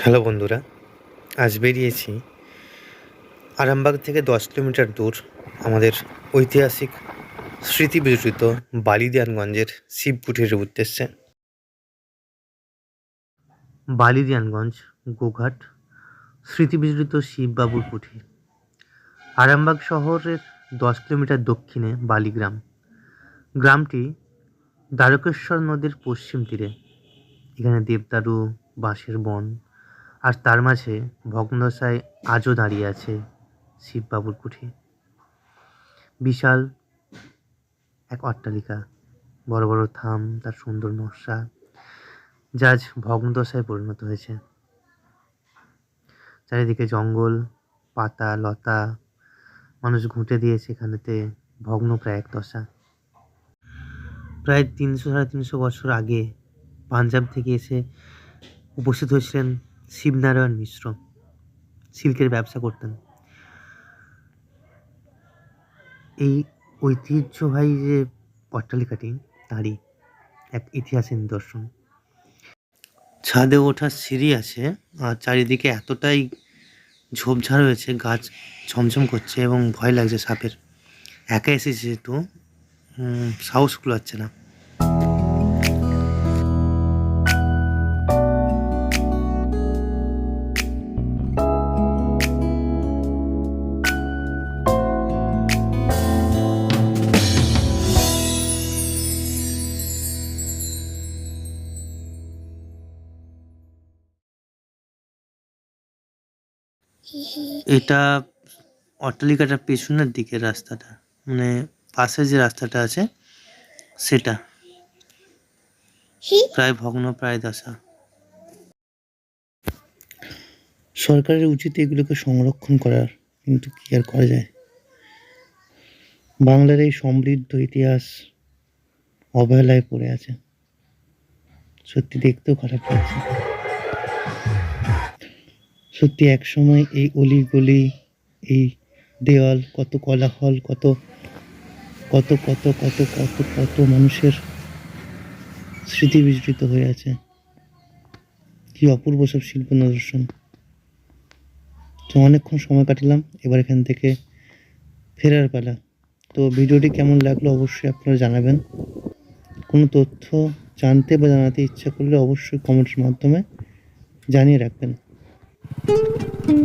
Hello বন্ধুরা, আজ বেরিয়েছি আরামবাগ থেকে দশ কিলোমিটার দূর আমাদের ঐতিহাসিক স্মৃতি বিজড়িত বালিদিয়ানগঞ্জের শিবকুঠির উদ্দেশ্যে। বালিদিয়ানগঞ্জ, গোঘাট স্মৃতি বিজড়িত শিববাবুর কুঠি। আরামবাগ শহরের দশ কিলোমিটার দক্ষিণে বালিগ্রাম। গ্রামটি দ্বারকেশ্বর নদীর পশ্চিম তীরে। এখানে দেবদারু, বাঁশের বন আর তার মাঝে ভগ্নদশায় আজও দাঁড়িয়ে আছে শিববাবুর কুঠি। বিশাল এক অট্টালিকা, বড় বড় থাম, তার সুন্দর নকশা, যা আজ ভগ্নদশায় পরিণত হয়েছে। চারিদিকে জঙ্গল, পাতা, লতা, মানুষ ঘুঁটে দিয়েছে এখানেতে ভগ্ন প্রায় এক দশা। প্রায় তিনশো, সাড়ে তিনশো বছর আগে পাঞ্জাব থেকে এসে উপস্থিত হয়েছিলেন শিবনারায়ণ মিশ্র, সিল্কের ব্যবসা করতেন। এই ঐতিহ্যবাহী যে অট্টালিকাটি তারই এক ইতিহাসের নিদর্শন। ছাদে ওঠার সিঁড়ি আছে, আর চারিদিকে এতটাই ঝোপঝাড় হয়েছে, গাছ ঝমঝম করছে এবং ভয় লাগছে সাপের। একা এসেছে যেহেতু সাহস কুলাচ্ছে না। এটা অট্টালিকাটার পেছনের দিকের রাস্তাটা মানে পাশে যে রাস্তাটা আছে সেটা। প্রায় ভগ্ন প্রায় দশা। সরকারের উচিত এগুলোকে সংরক্ষণ করার কিন্তু কি আর করা যায়? বাংলার এই সমৃদ্ধ ইতিহাস অবহেলায় পড়ে আছে। সত্যি দেখতেও খারাপ লাগছে। সত্যি এক সময় এই অলি গলি, এই দেওয়াল কত কোলাহল, কত কত কত কত কত কত মানুষের স্মৃতি বিজড়িত হয়ে আছে। কি অপূর্ব সব শিল্প নিদর্শন তো অনেকক্ষণ সময় কাটালাম, এবার এখান থেকে ফেরার পালা। তো ভিডিওটি কেমন লাগল অবশ্যই আপনারা জানাবেন। কোনো তথ্য জানতে বা জানাতে ইচ্ছা করলে অবশ্যই কমেন্টের মাধ্যমে জানিয়ে রাখবেন। Thank you.